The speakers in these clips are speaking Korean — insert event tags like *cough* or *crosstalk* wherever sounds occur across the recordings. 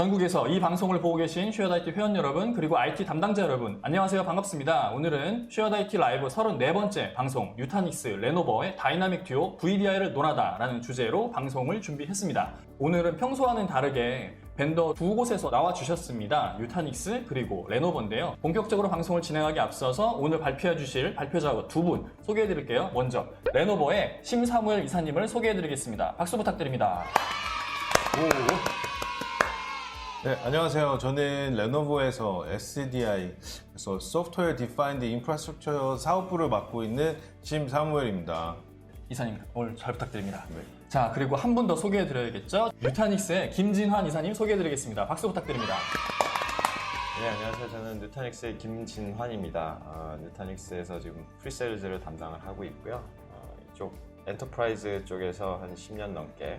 전국에서 이 방송을 보고 계신 쉐어다이티 회원 여러분 그리고 IT 담당자 여러분 안녕하세요 반갑습니다. 오늘은 쉐어다이티 라이브 34번째 방송 유타닉스 레노버의 다이나믹 듀오 VDI를 논하다 라는 주제로 방송을 준비했습니다. 오늘은 평소와는 다르게 벤더 두 곳에서 나와 주셨습니다. 유타닉스 그리고 레노버인데요. 본격적으로 방송을 진행하기 앞서서 오늘 발표해 주실 발표자 두 분 소개해 드릴게요. 먼저 레노버의 심사무엘 이사님을 소개해 드리겠습니다. 박수 부탁드립니다. 네, 안녕하세요. 저는 레노버에서 SDI, 그래서 소프트웨어 디파인드 인프라스트럭처 사업부를 맡고 있는 심 사무엘입니다. 이사님 오늘 잘 부탁드립니다. 네. 자 그리고 한 분 더 소개해드려야겠죠? 유타닉스의 김진환 이사님 소개해드리겠습니다. 박수 부탁드립니다. 네, 안녕하세요. 저는 뉴타닉스의 김진환입니다. 어, 뉴타닉스에서 지금 프리세일즈를 담당을 하고 있고요. 어, 이쪽 엔터프라이즈 쪽에서 한 10년 넘게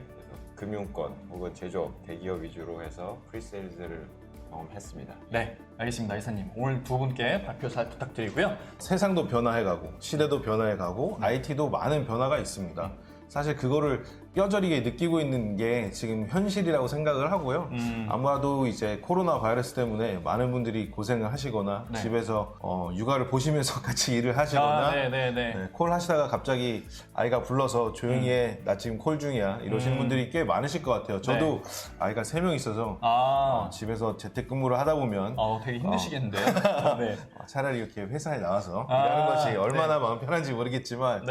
금융권 혹은 제조업, 대기업 위주로 해서 프리세일즈를 경험했습니다. 네 알겠습니다 이사님 오늘 두 분께 발표 잘 부탁드리고요. 세상도 변화해가고, 시대도 변화해가고, IT도 많은 변화가 있습니다. 사실 그거를 뼈저리게 느끼고 있는 게 지금 현실이라고 생각을 하고요. 음. 아마도 이제 코로나 바이러스 때문에 많은 분들이 고생을 하시거나 네. 집에서 어, 육아를 보시면서 *laughs* 같이 일을 하시거나 아, 네네네. 네, 콜 하시다가 갑자기 아이가 불러서 조용히 해, 나 지금 콜 중이야. 이러시는 음. 분들이 꽤 많으실 것 같아요. 저도 아이가 세 명 있어서 아 어, 집에서 재택근무를 하다 보면 어, 되게 힘드시겠는데요. 어, 네. 차라리 이렇게 회사에 나와서 아, 일하는 것이 얼마나 마음 편한지 모르겠지만.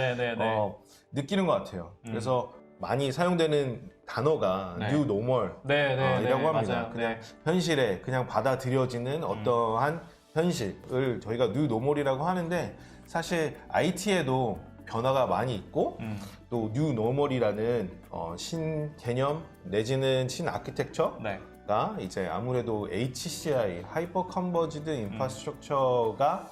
어, 느끼는 것 같아요. 그래서 많이 사용되는 단어가 네. new normal 네 네. 어, 이라고 합니다. 맞아요. 그냥 네. 현실에 그냥 받아들여지는 어떠한 현실을 저희가 new normal이라고 하는데 사실 IT에도 변화가 많이 있고 음. 또 new normal이라는 어, 신 개념 내지는 신 아키텍처가 네. 이제 아무래도 HCI 하이퍼 컨버지드 인프라스트럭처가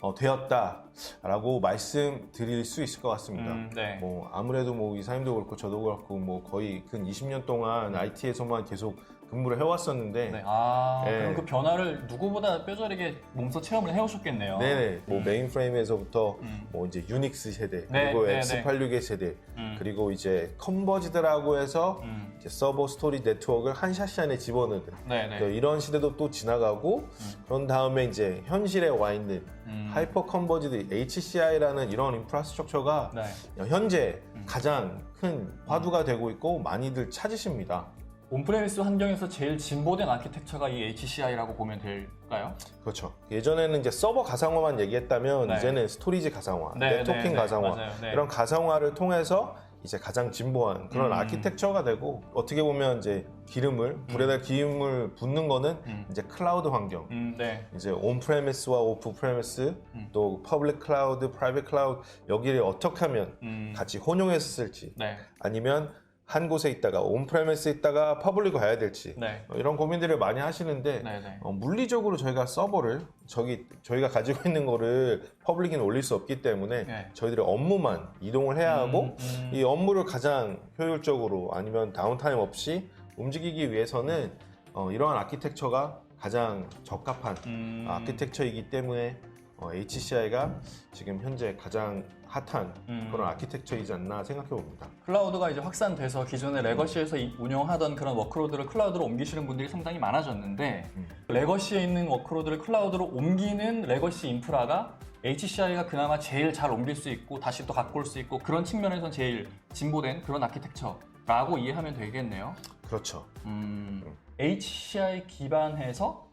어, 되었다라고 말씀드릴 수 있을 것 같습니다. 음, 네. 뭐 아무래도 뭐 이사님도 그렇고 저도 그렇고 뭐 거의 근 20년 동안 IT에서만 계속 근무를 해왔었는데 네. 아 네. 그럼 그 변화를 누구보다 뼈저리게 몸소 체험을 해오셨겠네요. 네네 뭐 메인프레임에서부터 음. 뭐 이제 유닉스 세대 네, 그리고 네, X86의 세대 음. 그리고 이제 컨버지드라고 해서 음. 이제 서버 스토리 네트워크를 한 샤시 안에 집어넣는 네네. 또 이런 시대도 또 지나가고 그런 다음에 이제 현실에 와 있는 음. 하이퍼 컨버지드 HCI라는 이런 인프라스트럭처가 네. 현재 가장 큰 화두가 되고 있고 많이들 찾으십니다. 온프레미스 환경에서 제일 진보된 아키텍처가 이 HCI라고 보면 될까요? 그렇죠. 예전에는 이제 서버 가상화만 얘기했다면 네. 이제는 스토리지 가상화, 네, 네트워킹 네, 네, 가상화 맞아요. 네. 이런 가상화를 통해서 이제 가장 진보한 그런 음. 아키텍처가 되고 어떻게 보면 이제 기름을 불에다 기름을 붓는 거는 음. 이제 클라우드 환경, 음, 네. 이제 온 프레미스와 오프 프레미스 음. 또 퍼블릭 클라우드, 프라이빗 클라우드 여기를 어떻게 하면 음, 같이 혼용해서 쓸지 네. 아니면 한 곳에 있다가 온 프레미스에 있다가 퍼블릭을 가야 될지 네. 어, 이런 고민들을 많이 하시는데 네, 네. 어, 물리적으로 저희가 서버를 저기 저희가 가지고 *laughs* 있는 거를 퍼블릭에 올릴 수 없기 때문에 네. 저희들의 업무만 이동을 해야 하고 음, 음. 이 업무를 가장 효율적으로 아니면 다운타임 없이 움직이기 위해서는 어, 이러한 아키텍처가 가장 적합한 음. 아키텍처이기 때문에 어, HCI가 지금 현재 가장 핫한 음. 그런 아키텍처이지 않나 생각해 봅니다. 클라우드가 이제 확산돼서 기존에 레거시에서 이- 운영하던 그런 워크로드를 클라우드로 옮기시는 분들이 상당히 많아졌는데 음. 레거시에 있는 워크로드를 클라우드로 옮기는 레거시 인프라가 HCI가 그나마 제일 잘 옮길 수 있고 다시 또 갖고 올 수 있고 그런 측면에선 제일 진보된 그런 아키텍처라고 이해하면 되겠네요. 그렇죠. 음, HCI 기반해서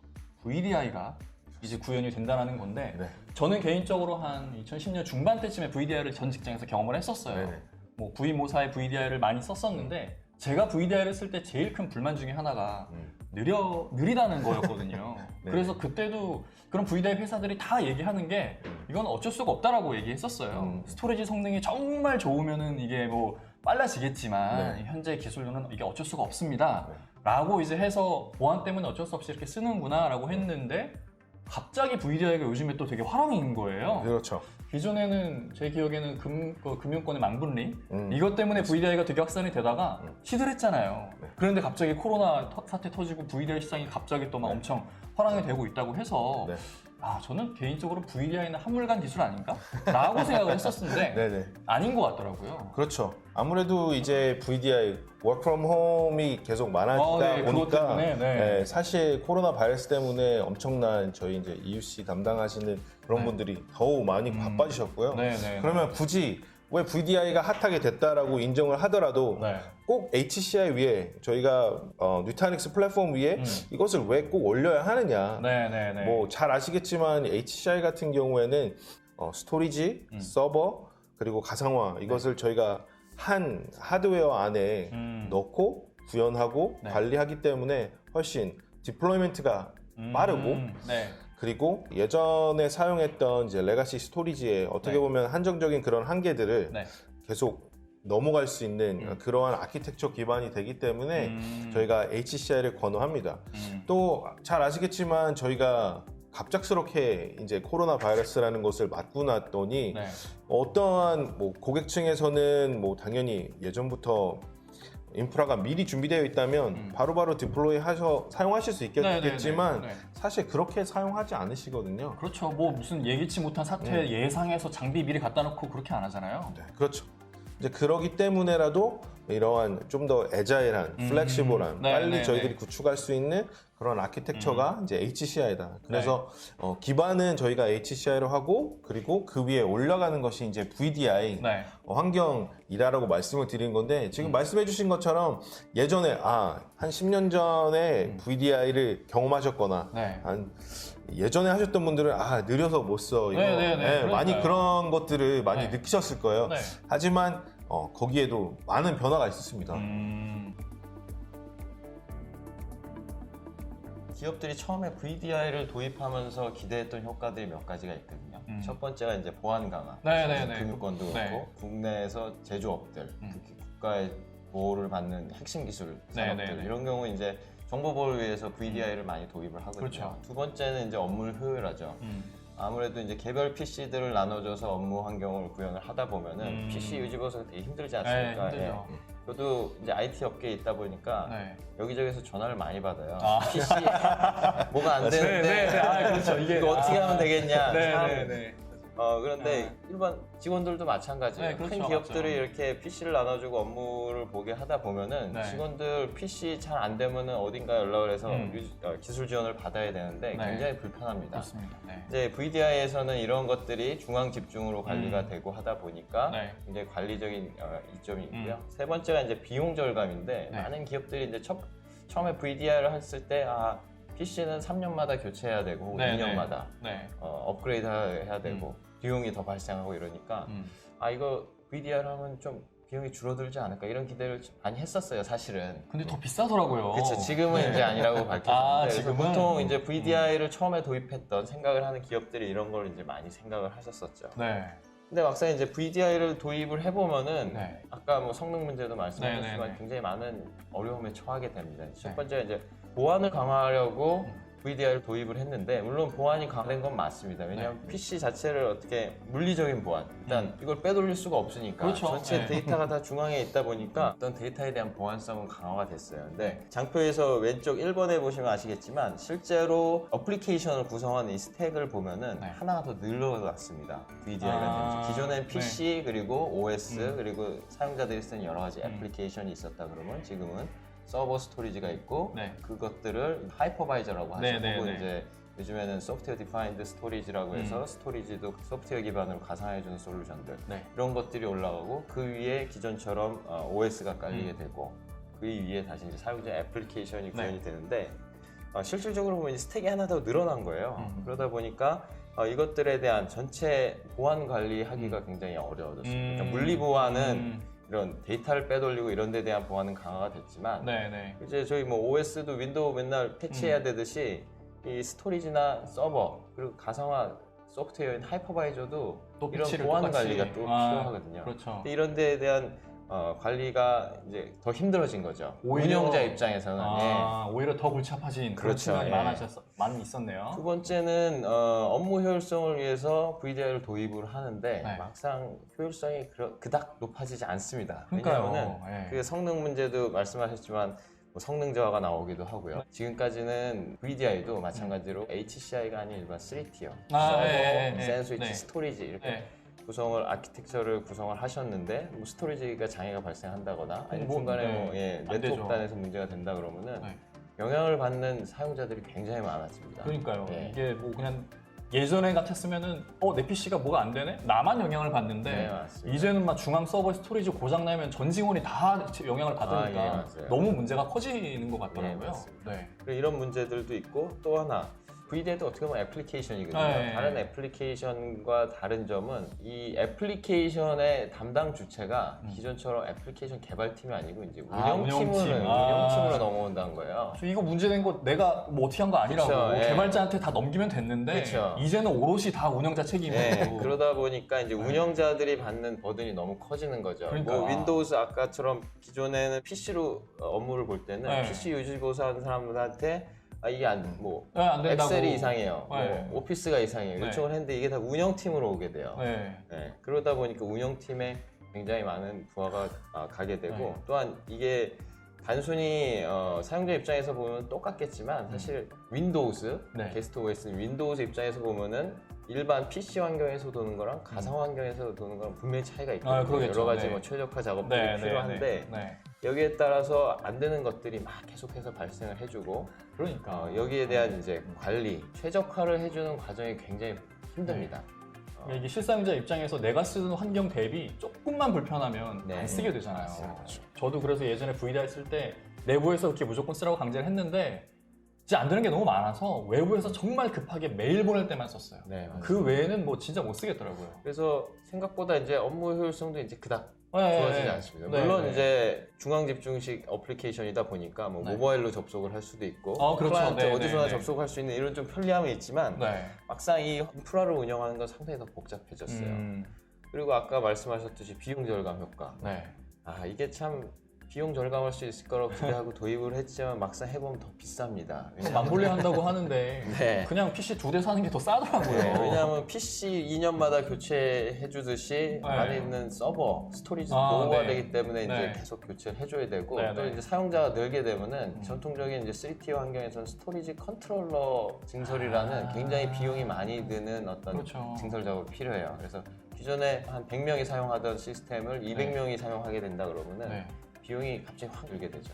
VDI가 이제 구현이 된다는 건데 네. 저는 개인적으로 한 2010년 중반 때쯤에 VDI를 전 직장에서 경험을 했었어요. 네네. 뭐 V 모사의 VDI를 많이 썼었는데 제가 VDI를 쓸 때 제일 큰 불만 중에 하나가 음. 느려 느리다는 거였거든요. *laughs* 네. 그래서 그때도 그런 VDI 회사들이 다 얘기하는 게 이건 어쩔 수가 없다라고 얘기했었어요. 음. 스토리지 성능이 정말 좋으면은 이게 뭐 빨라지겠지만 네. 현재 기술로는 이게 어쩔 수가 없습니다. 네. 라고 이제 해서 보안 때문에 어쩔 수 없이 이렇게 쓰는구나 라고 했는데 갑자기 VDI가 요즘에 또 되게 화랑인 거예요. 그렇죠. 기존에는 제 기억에는 금, 그 금융권의 망분리 음. 이것 때문에 VDI가 되게 확산이 되다가 음. 시들했잖아요. 네. 그런데 갑자기 코로나 터- 사태 터지고 VDI 시장이 갑자기 또막 엄청 화랑이 되고 있다고 해서 네. 아 저는 개인적으로 VDI는 한물간 기술 아닌가? 라고 생각을 했었는데 *laughs* 네네. 아닌 것 같더라고요. 그렇죠. 아무래도 이제 VDI work from home이 계속 많아지다 어, 네, 그것 보니까 때문에, 네. 네, 사실 코로나 바이러스 때문에 엄청난 저희 이제 EUC 담당하시는 그런 네. 분들이 더욱 많이 음. 바빠지셨고요. 네 네. 그러면 굳이 왜 VDI가 핫하게 됐다라고 인정을 하더라도 네. 꼭 HCI 위에 저희가 어, 뉴타닉스 플랫폼 위에 음. 이것을 왜 꼭 올려야 하느냐 네네네. 뭐잘 아시겠지만 HCI 같은 경우에는 어, 스토리지, 음. 서버 그리고 가상화 이것을 저희가 한 하드웨어 안에 음. 넣고 구현하고 네. 관리하기 때문에 훨씬 디플로이먼트가 음, 빠르고 네. 그리고 예전에 사용했던 이제 레가시 스토리지의 어떻게 네. 보면 한정적인 그런 한계들을 네. 계속 넘어갈 수 있는 음. 그러한 아키텍처 기반이 되기 때문에 음. 저희가 HCI를 권유합니다. 음. 또잘 아시겠지만 저희가 갑작스럽게 이제 코로나 바이러스라는 것을 맞고 났더니 네. 어떠한 뭐 고객층에서는 뭐 당연히 예전부터 인프라가 미리 준비되어 있다면 음. 바로바로 디플로이 하셔 사용하실 수 있겠지만 네, 네, 네. 사실 그렇게 사용하지 않으시거든요. 그렇죠. 뭐 무슨 예기치 못한 사태 음. 예상해서 장비 미리 갖다 놓고 그렇게 안 하잖아요. 네, 그렇죠. 이제 그러기 때문에라도 이러한 좀 더 애자일한, 음. 플렉시블한, 네, 빨리 네, 저희들이 네. 음. 구축할 수 있는 그런 아키텍처가 이제 HCI다. 그래서 어, 기반은 저희가 HCI로 하고 그리고 그 위에 올라가는 것이 이제 VDI 네. 어, 환경이라고 말씀을 드린 건데 음. 지금 말씀해주신 것처럼 예전에 아 한 10년 전에 VDI를 경험하셨거나 네. 한 예전에 하셨던 분들은 아 느려서 못 써 이거 네, 네, 네. 네, 많이 그러니까요. 그런 것들을 많이 네. 느끼셨을 거예요. 네. 하지만 어, 거기에도 많은 변화가 있었습니다. 음. 기업들이 처음에 VDI를 도입하면서 기대했던 효과들이 몇 가지가 있거든요. 음. 첫 번째가 이제 보안 강화. 네, 네, 네. 금융권도 네. 그렇고 국내에서 제조업들, 음. 특히 국가의 보호를 받는 핵심 기술 네, 산업들 네, 네. 이런 경우 이제 정보 보호를 위해서 VDI를 많이 도입을 하거든요. 그렇죠. 두 번째는 이제 업무 효율화죠. 음. 아무래도 이제 개별 PC들을 나눠줘서 업무 환경을 구현을 하다 보면은 음. PC 유지보수가 되게 힘들지 네, 않습니까? 힘들죠. 예. 저도 이제 IT 업계에 있다 보니까 네. 여기저기서 전화를 많이 받아요. 아. PC 뭐가 안 되는데 네, 네. 아, 그렇죠. 이게- 이거 어떻게 아. 하면 되겠냐. 네, 참. 네, 네. 어 그런데 일반 직원들도 마찬가지예요. 네, 그렇죠. 큰 기업들이 맞죠. 이렇게 PC를 나눠주고 업무를 보게 하다 보면은 네. 직원들 PC 잘 안 되면은 어딘가 연락을 해서 음. 유지- 어, 기술 지원을 받아야 되는데 네. 굉장히 불편합니다. 그렇습니다. 네. 이제 VDI에서는 이런 것들이 중앙 집중으로 관리가 음. 되고 하다 보니까 네. 굉장히 관리적인 어, 이점이 있고요. 음. 세 번째가 이제 비용 절감인데 네. 많은 기업들이 이제 첫, 처음에 VDI를 했을 때 아, PC는 3년마다 교체해야 되고 네, 2년마다 네. 어, 업그레이드 해야 되고 비용이 더 발생하고 이러니까 음. 아 이거 VDI를 하면 좀 비용이 줄어들지 않을까 이런 기대를 많이 했었어요 사실은. 근데 더 비싸더라고요. 그렇죠. 지금은 네. 이제 아니라고 밝혀졌는데 아, 지금은? 보통 이제 VDI를 처음에 도입했던 생각을 하는 기업들이 이런 걸 이제 많이 생각을 하셨었죠. 네. 근데 막상 이제 VDI를 도입을 해보면은 네. 아까 뭐 성능 문제도 말씀하셨지만 네, 네, 네. 굉장히 많은 어려움에 처하게 됩니다. 첫 네. 번째 이제 보안을 강화하려고 음. VDI를 도입을 했는데 물론 보안이 강화된 건 맞습니다. 왜냐하면 네. PC 자체를 어떻게 물리적인 보안 일단 이걸 빼돌릴 수가 없으니까 음. 그렇죠. 전체 네. 데이터가 다 중앙에 있다 보니까 어떤 데이터에 대한 보안성은 강화가 됐어요. 근데 장표에서 왼쪽 1번에 보시면 아시겠지만 실제로 어플리케이션을 구성하는 이 스택을 보면은 네. 하나가 더 늘어났습니다. VDI가 아, 되면서 기존엔 네. PC 그리고 OS 음. 그리고 사용자들이 쓰는 여러 가지 음. 애플리케이션이 있었다 그러면 지금은 서버 스토리지가 있고 네. 그것들을 하이퍼바이저라고 하죠. 네, 네, 혹은 네. 이제 요즘에는 소프트웨어 디파인드 스토리지라고 해서 음. 스토리지도 소프트웨어 기반으로 가상화해주는 솔루션들 네. 이런 것들이 올라가고 그 위에 기존처럼 어, OS가 깔리게 음. 되고 그 위에 다시 이제 사용자 애플리케이션이 네. 구현이 되는데 어, 실질적으로 보면 이 스택이 하나 더 늘어난 거예요. 음. 그러다 보니까 어, 이것들에 대한 전체 보안 관리하기가 굉장히 어려워졌습니다. 음. 그러니까 물리 보안은 음. 이런 데이터를 빼돌리고 이런 데 대한 보안은 강화가 됐지만 네, 네. 이제 저희 뭐 OS도 윈도우 맨날 음. 패치해야 되듯이 이 스토리지나 서버 그리고 가상화 소프트웨어인 하이퍼바이저도 또 이런 패치를 보안 똑같이. 관리가 또 아, 필요하거든요. 그렇죠. 근데 이런 데에 대한 어, 관리가 이제 더 힘들어진 거죠. 오히려- 운영자 입장에서는. 예. 아, 오히려 더 골치 아파진 그런 그렇죠. 측면이 예. 많아졌, 많이 있었네요. 두 번째는 어, 업무 효율성을 위해서 VDI를 도입을 하는데 네. 막상 효율성이 그닥 높아지지 않습니다. 그러니까요. 왜냐하면 예. 그 성능 문제도 말씀하셨지만 뭐 성능 저하가 나오기도 하고요. 지금까지는 VDI도 마찬가지로 HCI가 아닌 일반 3티어 아, 서버, 예, 예, 예. 샌드위치, 네. 스토리지 이렇게 네. 구성을 아키텍처를 구성을 하셨는데 뭐 스토리지가 장애가 발생한다거나 아니면 뭐, 중간에 네. 뭐 예, 안 되죠. 네트워크 단에서 문제가 된다 그러면은 네. 영향을 받는 사용자들이 굉장히 많아집니다. 그러니까요. 네. 이게 뭐 그냥 예전에 같았으면은 어 내 PC가 뭐가 안 되네? 나만 영향을 받는데 네, 맞습니다. 이제는 막 중앙 서버 스토리지 고장 나면 전 직원이 다 영향을 받으니까 아, 예, 맞아요. 너무 문제가 커지는 것 같더라고요. 네, 맞습니다. 네. 그리고 이런 문제들도 있고 또 하나 VDI도 어떻게 보면 애플리케이션이거든요. 네. 다른 애플리케이션과 다른 점은 이 애플리케이션의 담당 주체가 기존처럼 애플리케이션 개발팀이 아니고 이제 음. 아, 운영팀으로 운영팀. 아. 운영팀으로 넘어온다는 거예요. 저 이거 문제된 거 내가 뭐 어떻게 한 거 아니라고 그쵸, 예. 개발자한테 다 넘기면 됐는데 그쵸. 이제는 오롯이 다 운영자 책임이고 네, 그러다 보니까 이제 운영자들이 받는 버든이 너무 커지는 거죠. 그러니까. 뭐 윈도우즈 아까처럼 기존에는 PC로 업무를 볼 때는 네. PC 유지 보수하는 사람들한테 아 이게 안뭐 네, 안 된다고. 엑셀이 이상해요. 네. 뭐 오피스가 이상해요. 네. 요청을 했는데 이게 다 운영팀으로 오게 돼요. 네. 네, 그러다 보니까 운영팀에 굉장히 많은 부하가 아, 가게 되고 네. 또한 이게 단순히 어, 사용자 입장에서 보면 똑같겠지만 사실 윈도우즈 음. 네. 게스트 OS 윈도우즈 입장에서 보면은 일반 PC 환경에서 도는 거랑 가상 환경에서 도는 거랑 분명히 차이가 있거든요. 아, 그러겠죠. 여러 가지 네. 뭐 최적화 작업들이 네, 네, 필요한데 네. 네. 여기에 따라서 안 되는 것들이 막 계속해서 발생을 해주고 그러니까 어, 여기에 대한 이제 관리 최적화를 해주는 과정이 굉장히 힘듭니다. 어, 이게 실사용자 입장에서 내가 쓰는 환경 대비 조금만 불편하면 네. 안 쓰게 되잖아요. 저도 그래서 예전에 VDI 쓸때 내부에서 그렇게 무조건 쓰라고 강제를 했는데 이제 안 되는 게 너무 많아서 외부에서 정말 급하게 메일 보낼 때만 썼어요. 네. 그 외에는 뭐 진짜 못 쓰겠더라고요. 그래서 생각보다 이제 업무 효율성도 이제 그닥 네, 좋아지지 네. 않습니다. 네, 물론 네. 이제 중앙 집중식 어플리케이션이다 보니까 뭐 네. 모바일로 접속을 할 수도 있고 어, 그렇죠. 클라이언트 네, 어디서나 네, 네. 접속할 수 있는 이런 좀 편리함이 있지만 네. 막상 이 인프라를 운영하는 건 상당히 더 복잡해졌어요. 음, 그리고 아까 말씀하셨듯이 비용 절감 효과. 네. 아 이게 참 비용 절감할 수 있을 거라고 기대하고 도입을 했지만 막상 해보면 더 비쌉니다. 왜냐하면- 망불리 한다고 하는데 *laughs* 네. 그냥 PC 두 대 사는 게 더 싸더라고요. 네, 왜냐하면 PC 2년마다 교체해 주듯이 네. 안에 있는 서버, 스토리지 아, 노후가 네. 되기 때문에 이제 네. 계속 교체를 해줘야 되고 네, 또 네. 이제 사용자가 늘게 되면은 전통적인 이제 3T 환경에서는 스토리지 컨트롤러 증설이라는 아. 굉장히 비용이 많이 드는 어떤 그렇죠. 증설 작업이 필요해요. 그래서 기존에 한 100명이 사용하던 시스템을 200명이 사용하게 된다 그러면은 네. 비용이 갑자기 확 들게 되죠.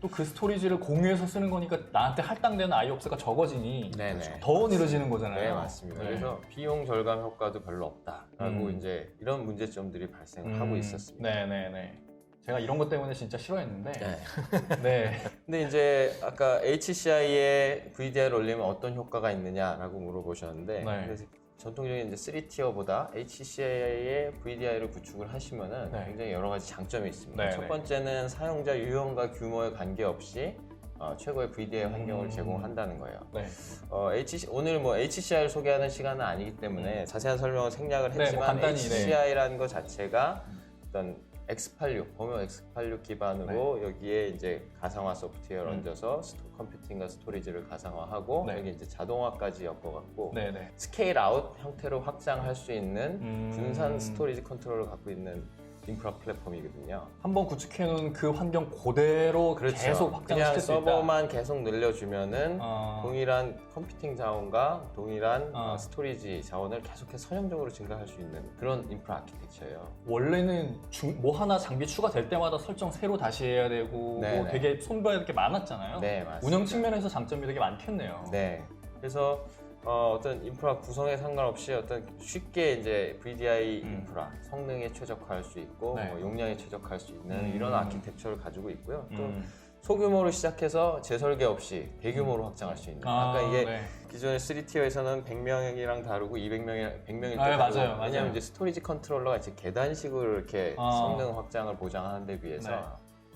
또 그 스토리지를 공유해서 쓰는 거니까 나한테 할당되는 IOPS가 적어지니 네네. 더 느려지는 거잖아요. 네 맞습니다. 네. 그래서 비용 절감 효과도 별로 없다라고 음. 이제 이런 문제점들이 발생을 음, 하고 있었습니다. 네네네. 제가 이런 것 때문에 진짜 싫어했는데. 네. *laughs* 네. 근데 이제 아까 HCI에 VDI를 올리면 어떤 효과가 있느냐라고 물어보셨는데 네. 전통적인 이제 3티어보다 HCI에 VDI를 구축을 하시면은 네. 굉장히 여러 가지 장점이 있습니다. 네, 첫 네. 번째는 사용자 유형과 규모에 관계없이 어, 최고의 VDI 환경을 음. 제공한다는 거예요. 네. 어, HC, 오늘 뭐 HCI를 소개하는 시간은 아니기 때문에 자세한 설명을 생략을 네, 뭐 했지만 간단히, 네. HCI라는 것 자체가 어떤 X86, 범용 X86 기반으로 여기에 이제 가상화 소프트웨어를 네. 음. 얹어서 스토, 컴퓨팅과 스토리지를 가상화하고 네. 여기 이제 자동화까지 엮어갖고 네네. 스케일 아웃 형태로 확장할 수 있는 음. 분산 스토리지 컨트롤을 갖고 있는 인프라 플랫폼이거든요. 한번 구축해놓은 그 환경 그대로 계속 확장시킬 수 있다. 서버만 계속 늘려주면은 어, 동일한 컴퓨팅 자원과 동일한 어. 어, 스토리지 자원을 계속해서 선형적으로 증가할 수 있는 그런 인프라 아키텍처예요. 원래는 중- 뭐 하나 장비 추가될 때마다 설정 새로 다시 해야 되고 네네. 뭐 되게 손봐야 될 게 많았잖아요. 네, 맞습니다. 운영 측면에서 장점이 되게 많겠네요. 네. 그래서 어, 떤 인프라 구성에 상관없이 어떤 쉽게 이제 VDI 음. 인프라 성능에 최적화할 수 있고 네. 뭐 용량에 최적화할 수 있는 음. 이런 아키텍처를 가지고 있고요. 또 음. 소규모로 시작해서 재설계 없이 대규모로 확장할 수 있는. 아, 아까 이게 네. 기존의 3티어에서는 100명이랑 다르고 200명이 100명일 때 아, 다르고 맞아요, 맞아요. 왜냐하면 이제 스토리지 컨트롤러가 이제 계단식으로 이렇게 아. 성능 확장을 보장하는 데 비해서 네.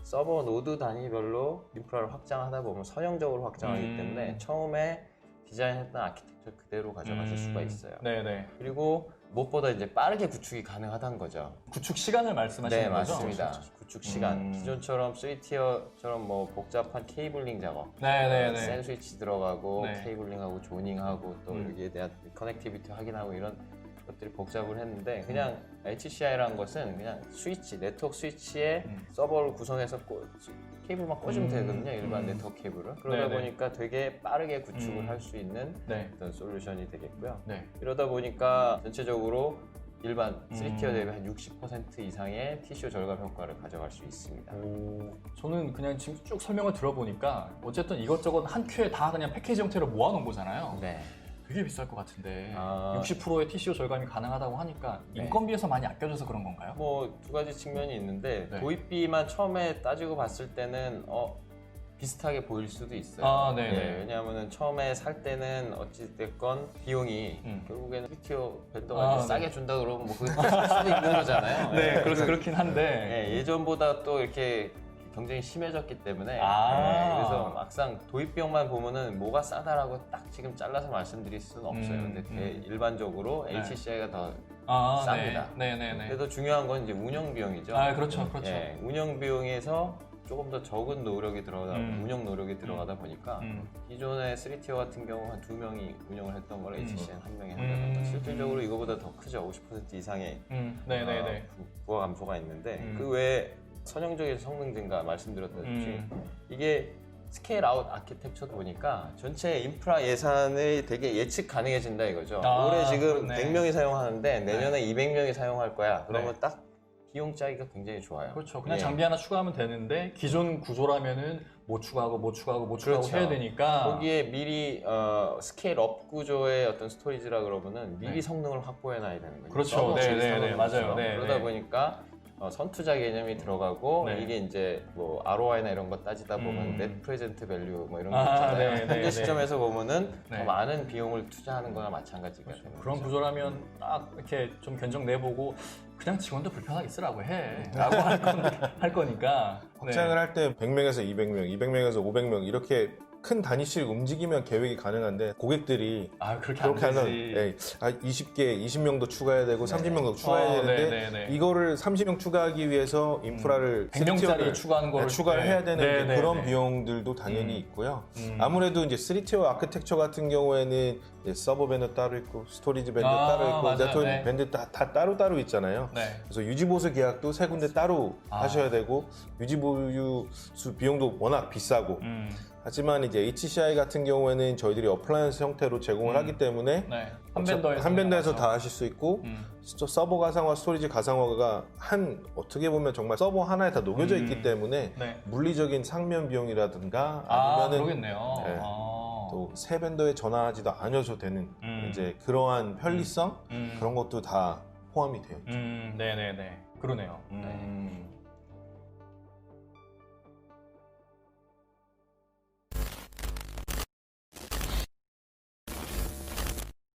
서버 노드 단위별로 인프라를 확장하다 보면 선형적으로 확장하기 음. 때문에 처음에 디자인했던 아키텍처 그대로 가져가실 수가 음, 있어요. 네네. 그리고 무엇보다 이제 빠르게 구축이 가능하다는 거죠. 구축 시간을 말씀하시는 네, 거죠? 맞습니다. 구축 시간. 음. 기존처럼 3티어처럼 뭐 복잡한 케이블링 작업, 네네네. 센 스위치 들어가고 네. 케이블링하고 조닝하고 또 음. 여기에 대한 커넥티비티 확인하고 이런 것들이 복잡을 했는데 그냥 HCI라는 것은 그냥 스위치, 네트워크 스위치에 음. 서버를 구성해서 꽂, 케이블만 꽂으면 음. 되거든요. 일반 음. 네트워크 케이블을. 그러다 네네. 보니까 되게 빠르게 구축을 음. 할수 있는 네. 어떤 솔루션이 되겠고요. 네. 이러다 보니까 전체적으로 일반 음. 3티어 대비 한 60% 이상의 TCO 절감 효과를 가져갈 수 있습니다. 저는 그냥 지금 쭉 설명을 들어보니까 어쨌든 이것저것 한 큐에 다 그냥 패키지 형태로 모아놓은 거잖아요. 네. 되게 비쌀 것 같은데 아. 60%의 TCO 절감이 가능하다고 하니까 네. 인건비에서 많이 아껴져서 그런 건가요? 뭐 두 가지 측면이 있는데 네. 도입비만 처음에 따지고 봤을 때는 어 비슷하게 보일 수도 있어요. 아, 네네. 예, 왜냐하면 처음에 살 때는 어찌됐건 비용이 음. 결국에는 PTO 벤더가 아, 네. 싸게 준다 그러면 뭐 그게 할 수도 있는 거잖아요. 네, 예, 그렇, 그래서 그렇긴 한데 예, 예전보다 또 이렇게 경쟁이 심해졌기 때문에 아. 예, 그래서 막상 도입비용만 보면은 뭐가 싸다라고 딱 지금 잘라서 말씀드릴 수는 없어요. 음, 근데 대- 음. 일반적으로 네. HCI가 더 아, 쌉니다. 네, 네, 네. 그래도 중요한 건 이제 운영 비용이죠. 아, 그렇죠, 그렇죠. 예, 운영 비용에서 조금 더 적은 노력이 들어가다 음. 운영 노력이 들어가다 보니까 음, 기존의 3티어 같은 경우 한 두 명이 운영을 했던 걸 음. HC는 한 명이 음. 하면 실질적으로 이거보다 더 크죠. 50% 이상의 음, 네, 네, 네. 어, 부- 부하 감소가 있는데 음. 그 외에 선형적인 성능 증가 말씀드렸다시피 음, 이게 스케일 아웃 아키텍처 보니까 전체 인프라 예산이 되게 예측 가능해진다 이거죠. 아, 올해 지금 그렇네. 100명이 사용하는데 내년에 200명이 사용할 거야. 그러면 네. 딱 비용 짜기가 굉장히 좋아요. 그렇죠. 그냥 예. 장비 하나 추가하면 되는데 기존 구조라면은 뭐 추가하고 뭐 추가하고 뭐 추가하고 그렇죠. 해야 되니까 거기에 미리 어, 스케일 업 구조의 어떤 스토리지라 그러면은 미리 네. 성능을 확보해 놔야 되는 거죠. 그렇죠. 네, 네, 서버 네, 맞아요. 그렇죠. 네, 그러다 네. 보니까 어, 선투자 개념이 들어가고 네. 이게 이제 뭐 ROI나 이런 거 따지다 보면 음. 넷 프레젠트 밸류 뭐 이런 거 아, 있잖아요. 네, 네, 현재 네. 시점에서 보면은 네. 더 많은 비용을 투자하는 거나 마찬가지가 되는 그런 거죠. 구조라면 딱 이렇게 좀 견적 내보고 그냥 직원도 불편하게 쓰라고 해 라고 할, 건, 할 거니까 *laughs* 네. 확장을 할 때 100명에서 200명, 200명에서 500명 이렇게 큰 단위씩 움직이면 계획이 가능한데 고객들이 아 그렇게 안 그렇게 하면 되지. 예, 아, 20개, 20명도 추가해야 되고 네. 30명도 추가해야 어, 되는데 네, 네, 네. 이거를 30명 추가하기 위해서 인프라를 100명짜리 쓰리티어를 추가하는 거를 추가를 네. 해야 되는 네, 이제 네, 그런 네. 비용들도 당연히 음. 있고요. 음. 아무래도 이제 3티어 아크텍처 같은 경우에는 이제 서버 밴드 따로 있고 스토리지 밴드 아, 따로 있고 맞아요. 네트워크 네. 밴드 다, 다 따로 따로 있잖아요. 네. 그래서 유지 보수 계약도 세 군데 따로 아. 하셔야 되고 유지보수 비용도 워낙 비싸고 음, 하지만 이제 HCI 같은 경우에는 저희들이 어플라이언스 형태로 제공을 음. 하기 때문에 네. 한 밴더에서 한 밴더에서. 다 하실 수 있고 음. 서- 서버 가상화, 스토리지 가상화가 한 어떻게 보면 정말 서버 하나에 다 녹여져 음. 있기 때문에 네. 물리적인 상면 비용이라든가 아 아니면은 그러겠네요. 네. 아. 또새 밴더에 전화하지도 않으셔도 되는 음. 이제 그러한 편리성 음. 그런 것도 다 포함이 되어 있죠. 음, 네네네. 그러네요. 음.